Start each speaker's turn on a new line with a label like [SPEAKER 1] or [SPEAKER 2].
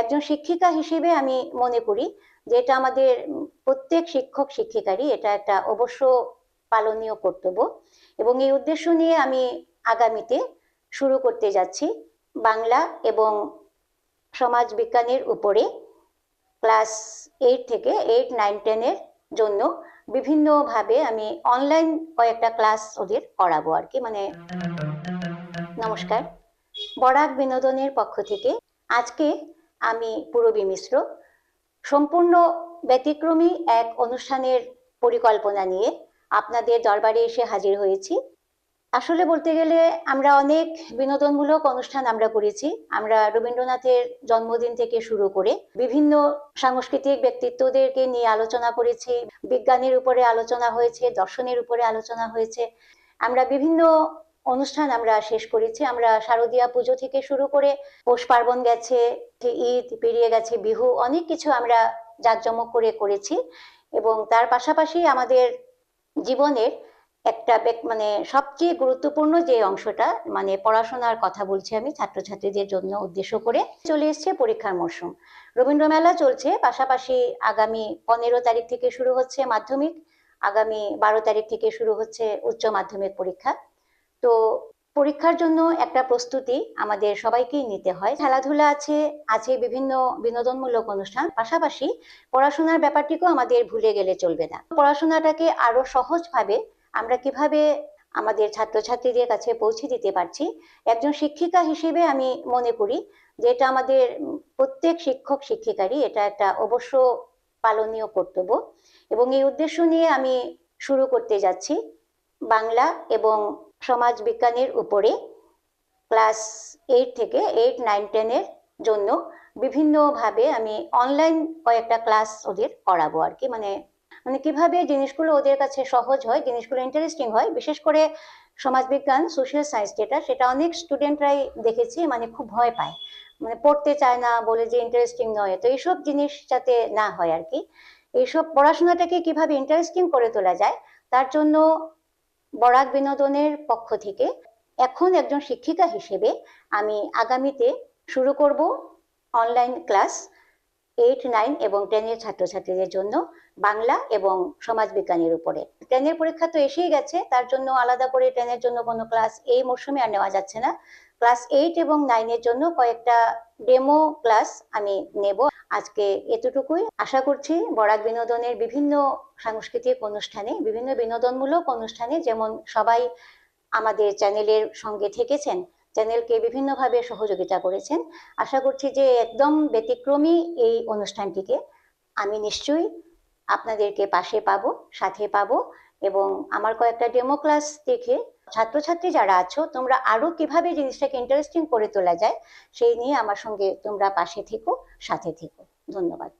[SPEAKER 1] একজন শিক্ষিকা হিসেবে আমি মনে করি যে এটা আমাদের প্রত্যেক শিক্ষক শিক্ষিকারই এটা একটা অবশ্য পালনীয় কর্তব্য এবং এই উদ্দেশ্য নিয়ে আমি আগামীতে শুরু করতে যাচ্ছি বাংলা এবং সমাজ বিজ্ঞানের উপরে ক্লাস এইট থেকে এইট, নাইন টেনের জন্য বিভিন্নভাবে আমি অনলাইন কয়েকটা ক্লাস ওদের করাবো আর কি। মানে নমস্কার। বরাক বিনোদনের পক্ষ থেকে আজকে আমি পূরবী মিশ্র। সম্পূর্ণ ব্যতিক্রমী এক অনুষ্ঠানের পরিকল্পনা নিয়ে আপনাদের দরবারে এসে হাজির হয়েছি। আসলে বলতে গেলে আমরা অনেক বিনোদনমূলক অনুষ্ঠান আমরা করেছি। আমরা রবীন্দ্রনাথের জন্মদিন থেকে শুরু করে বিভিন্ন সাংস্কৃতিক ব্যক্তিত্বদেরকে নিয়ে আলোচনা করেছি। বিজ্ঞানের উপরে আলোচনা হয়েছে, দর্শনের উপরে আলোচনা হয়েছে। আমরা বিভিন্ন অনুষ্ঠান আমরা শেষ করেছি। আমরা শারদীয়া পুজো থেকে শুরু করে পৌষ পার্বণ গেছে ঈদ পেরিয়ে গেছে, বিহু অনেক কিছু আমরা জাঁকজমক করে করেছি এবং তার পাশাপাশি আমাদের জীবনের একটা মানে সবচেয়ে গুরুত্বপূর্ণ যে অংশটা মানে পড়াশোনার কথা বলছি আমি ছাত্রছাত্রীদের জন্য উদ্দেশ্য করে, চলে এসছে পরীক্ষার মরশুম। রবীন্দ্র মেলা চলছে, পাশাপাশি আগামী পনেরো তারিখ থেকে শুরু হচ্ছে মাধ্যমিক, আগামী বারো তারিখ থেকে শুরু হচ্ছে উচ্চ মাধ্যমিক পরীক্ষা। তো পরীক্ষার জন্য একটা প্রস্তুতি আমাদের সবাইকেই নিতে হয়। খেলাধুলা আছে আছে বিভিন্ন বিনোদনমূলক অনুষ্ঠান, পাশাপাশি পড়াশোনার ব্যাপারটিকেও আমাদের ভুলে গেলে চলবে না। পড়াশোনাটাকে আরও সহজভাবে আমরা কীভাবে আমাদের ছাত্রছাত্রীদের কাছে পৌঁছে দিতে পারছি, একজন শিক্ষিকা হিসেবে আমি মনে করি যে এটা আমাদের প্রত্যেক শিক্ষক শিক্ষিকারই এটা একটা অবশ্য পালনীয় কর্তব্য এবং এই উদ্দেশ্য নিয়ে আমি শুরু করতে যাচ্ছি। বাংলা এবং সমাজ বিজ্ঞানের উপরে ক্লাস এইট থেকে এইট, নাইন টেনের জন্য বিভিন্নভাবে আমি অনলাইন কয়েকটা ক্লাস ওদের করাবো আর কি। মানে মানে কীভাবে জিনিসগুলো ওদের কাছে সহজ হয়, জিনিসগুলো ইন্টারেস্টিং হয়, বিশেষ করে সমাজবিজ্ঞান সোশ্যাল সায়েন্স যেটা, সেটা অনেক স্টুডেন্টরাই দেখেছি মানে খুব ভয় পায়। মানে পড়তে চায় না, বলে যে ইন্টারেস্টিং নয়, তো এইসব জিনিস যাতে না হয় আর কি। এইসব পড়াশোনাটাকে কীভাবে ইন্টারেস্টিং করে তোলা যায়, তার জন্য বরাক বিনোদনের পক্ষ থেকে এখন একজন শিক্ষিকা হিসেবে আমি আগামীতে শুরু করব অনলাইন ক্লাস এইট নাইন এবং টেনের ছাত্রছাত্রীদের জন্য বাংলা এবং সমাজবিজ্ঞানের উপরে। টেনের পরীক্ষা তো এসেই গেছে, তার জন্য আলাদা করে টেনের জন্য কোনো ক্লাস এই মরশুমে আর নেওয়া যাচ্ছে না। ক্লাস এইট এবং নাইনের জন্য কয়েকটা ডেমো ক্লাস আমি নেব। আজকে এতটুকুই। আশা করছি বরাক বিনোদনের বিভিন্ন সাংস্কৃতিক অনুষ্ঠানে, বিভিন্ন বিনোদনমূলক অনুষ্ঠানে যেমন সবাই আমাদের চ্যানেলের সঙ্গে থেকেছেন চ্যানেলকে বিভিন্নভাবে সহযোগিতা করেছেন। আশা করছি যে একদম ব্যতিক্রমী এই অনুষ্ঠানটিকে আমি নিশ্চয়ই আপনাদেরকে পাশে পাবো, সাথে পাবো এবং আমার কয়েকটা ডেমো ক্লাস দেখে ছাত্রছাত্রী যারা আছো, তোমরা আরও কীভাবে জিনিসটাকে ইন্টারেস্টিং করে তোলা যায়, সেই নিয়ে আমার সঙ্গে তোমরা পাশে থেকো, সাথে থেকো। ধন্যবাদ।